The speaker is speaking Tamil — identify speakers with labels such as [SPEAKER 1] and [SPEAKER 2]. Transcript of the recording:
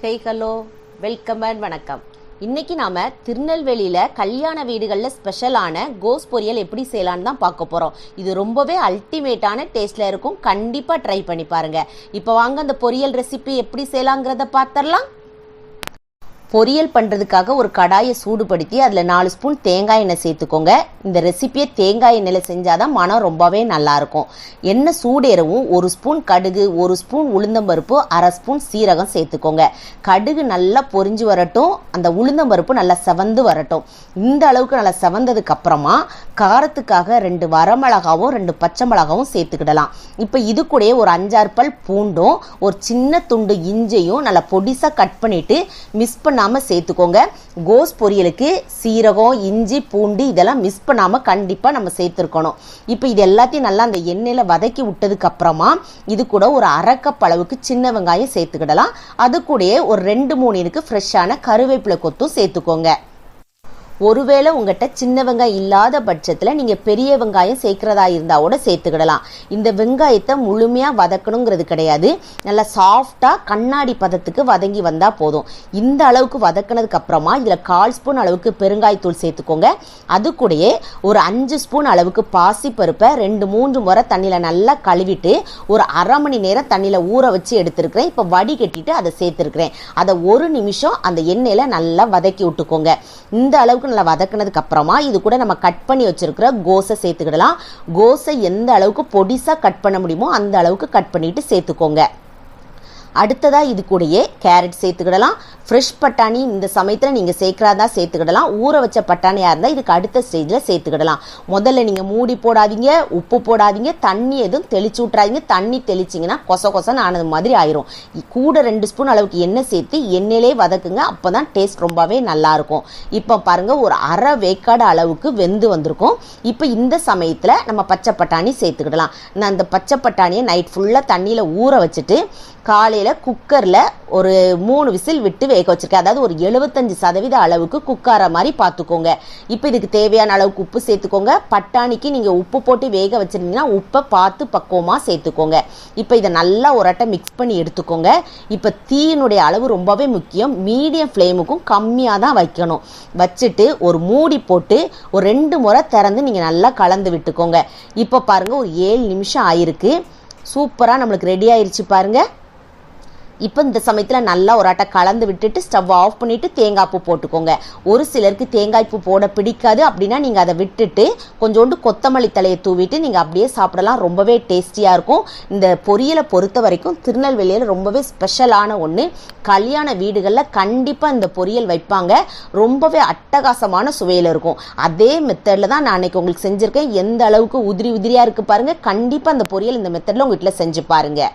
[SPEAKER 1] ஹெய் ஹலோ வெல்கம் அண்ட் வணக்கம். இன்னைக்கு நாம திருநெல்வேலியில கல்யாண வீடுகளில் ஸ்பெஷலான கோஸ் பொரியல் எப்படி செய்யலான்னு தான் பார்க்க போறோம். இது ரொம்பவே அல்டிமேட்டான டேஸ்ட்ல இருக்கும். கண்டிப்பா ட்ரை பண்ணி பாருங்க. இப்போ வாங்க அந்த பொரியல் ரெசிபி எப்படி செய்யலாங்கிறத பார்த்தரலாம் பொரியல் பண்ணுறதுக்காக ஒரு கடாயை சூடுபடுத்தி அதில் நாலு ஸ்பூன் தேங்காய் எண்ணெய் சேர்த்துக்கோங்க. இந்த ரெசிபியை தேங்காய் எண்ணெயில் செஞ்சால் தான் மனம் ரொம்பவே நல்லாயிருக்கும் எண்ணெய் சூடேறவும் ஒரு ஸ்பூன் கடுகு ஒரு ஸ்பூன் உளுந்தம்பருப்பு அரை ஸ்பூன் சீரகம் சேர்த்துக்கோங்க. கடுகு நல்லா பொரிஞ்சு வரட்டும். அந்த உளுந்தம்பருப்பு நல்லா செவந்து வரட்டும். இந்த அளவுக்கு நல்லா செவந்ததுக்கு அப்புறமா காரத்துக்காக ரெண்டு வரமிளகாவும் ரெண்டு பச்சை மிளகாவும் சேர்த்துக்கிடலாம். இப்போ இது கூடயே ஒரு அஞ்சாறு பல் பூண்டும் ஒரு சின்ன துண்டு இஞ்சையும் நல்லா பொடிசாக கட் பண்ணிட்டு மிஸ் பண்ணாமல் சேர்த்துக்கோங்க. கோஸ் பொரியலுக்கு சீரகம் இஞ்சி பூண்டு இதெல்லாம் மிஸ் பண்ணாமல் கண்டிப்பாக நம்ம சேர்த்துருக்கணும். இப்போ இது எல்லாத்தையும் நல்லா அந்த எண்ணெயில் வதக்கி விட்டதுக்கப்புறமா இது கூட ஒரு அரைக்கப் அளவுக்கு சின்ன வெங்காயம் சேர்த்துக்கிடலாம். அது கூட ஒரு ரெண்டு மூணு இருக்கு ஃப்ரெஷ்ஷான கருவேப்பிலை கொத்தும் சேர்த்துக்கோங்க. ஒருவேளை உங்கள்கிட்ட சின்ன வெங்காயம் இல்லாத பட்சத்தில் நீங்கள் பெரிய வெங்காயம் சேர்க்குறதா இருந்தால் கூட சேர்த்துக்கிடலாம். இந்த வெங்காயத்தை முழுமையாக வதக்கணுங்கிறது கிடையாது. நல்லா சாஃப்டாக கண்ணாடி பதத்துக்கு வதங்கி வந்தால் போதும். இந்த அளவுக்கு வதக்கினதுக்கு அப்புறமா இதில் கால் ஸ்பூன் அளவுக்கு பெருங்காயத்தூள் சேர்த்துக்கோங்க. அது கூடயே ஒரு அஞ்சு ஸ்பூன் அளவுக்கு பாசிப்பருப்பை ரெண்டு மூன்று முறை தண்ணியில் நல்லா கழுவிட்டு ஒரு அரை மணி நேரம் தண்ணியில் ஊற வச்சு எடுத்துருக்கிறேன். இப்போ வடிகட்டிட்டு அதை சேர்த்துருக்கிறேன். அதை ஒரு நிமிஷம் அந்த எண்ணெயில் நல்லா வதக்கி விட்டுக்கோங்க. இந்த அளவுக்கு நல்லா வதக்குனதுக்கு அப்புறமா இது கூட நம்ம கட் பண்ணி வச்சிருக்கிற கோஸை சேர்த்துக்கிடலாம். கோஸை எந்த அளவுக்கு பொடிசாக கட் பண்ண முடியுமோ அந்த அளவுக்கு கட் பண்ணிட்டு சேர்த்துக்கோங்க. அடுத்ததாக இது கூடயே கேரட் சேர்த்துக்கிடலாம். ஃப்ரெஷ் பட்டாணி இந்த சமயத்தில் நீங்கள் சேர்க்குறதா சேர்த்துக்கிடலாம். ஊற வச்ச பட்டாணியாக இருந்தால் இதுக்கு அடுத்த ஸ்டேஜில் சேர்த்துக்கிடலாம். முதல்ல நீங்கள் மூடி போடாதீங்க உப்பு போடாதீங்க தண்ணி எதுவும் தெளிச்சு விட்றாதீங்க தண்ணி தெளிச்சிங்கன்னா கொச கொசன்னு ஆனது மாதிரி ஆயிரும். கூட ரெண்டு ஸ்பூன் அளவுக்கு எண்ணெய் சேர்த்து எண்ணெயிலே வதக்குங்க அப்போ தான் டேஸ்ட் ரொம்பவே நல்லாயிருக்கும். இப்போ பாருங்கள் ஒரு அரை வேக்காடு அளவுக்கு வெந்து வந்திருக்கும். இப்போ இந்த சமயத்தில் நம்ம பச்சை பட்டாணி சேர்த்துக்கிடலாம். நான் அந்த பச்சை பட்டாணியை நைட் ஃபுல்லாக தண்ணியில் ஊற வச்சுட்டு காலையில் குக்கரில் ஒரு மூணு விசில் விட்டு வேக வச்சுருக்கேன். அதாவது ஒரு எழுபத்தஞ்சு சதவீத அளவுக்கு குக்கார மாதிரி பார்த்துக்கோங்க இப்போ இதுக்கு தேவையான அளவுக்கு உப்பு சேர்த்துக்கோங்க. பட்டாணிக்கு நீங்கள் உப்பு போட்டு வேக வச்சிருந்தீங்கன்னா உப்பை பார்த்து பக்குவமாக சேர்த்துக்கோங்க. இப்போ இதை நல்லா ஒரு அட்டை மிக்ஸ் பண்ணி எடுத்துக்கோங்க. இப்போ தீயினுடைய அளவு ரொம்பவே முக்கியம். மீடியம் ஃப்ளேமுக்கும் கம்மியாக தான் வைக்கணும். வச்சுட்டு ஒரு மூடி போட்டு ஒரு ரெண்டு முறை திறந்து நீங்கள் நல்லா கலந்து விட்டுக்கோங்க. இப்போ பாருங்கள் ஒரு ஏழு நிமிஷம் ஆயிருக்கு. சூப்பராக நம்மளுக்கு ரெடி ஆயிடுச்சு பாருங்கள் இப்போ இந்த சமயத்தில் நல்லா ஒரு ஆட்டை கலந்து விட்டுட்டு ஸ்டவ் ஆஃப் பண்ணிவிட்டு தேங்காய் பூ போட்டுக்கோங்க. ஒரு சிலருக்கு தேங்காய் பூ போட பிடிக்காது. அப்படின்னா நீங்கள் அதை விட்டுட்டு கொஞ்சோண்டு கொத்தமல்லி தலையை தூவிட்டு நீங்கள் அப்படியே சாப்பிடலாம். ரொம்பவே டேஸ்டியாக இருக்கும். இந்த பொரியலை பொறுத்த வரைக்கும் திருநெல்வேலியில் ரொம்பவே ஸ்பெஷலான ஒன்று கல்யாண வீடுகளில் கண்டிப்பாக இந்த பொரியல் வைப்பாங்க. ரொம்பவே அட்டகாசமான சுவையில் இருக்கும். அதே மெத்தடில் தான் நான் அன்றைக்கி உங்களுக்கு செஞ்சுருக்கேன். எந்த அளவுக்கு உதிரி உதிரியாக இருக்குது பாருங்கள் கண்டிப்பாக அந்த பொரியல் இந்த மெத்தடில் உங்கள் வீட்டில் செஞ்சு பாருங்கள்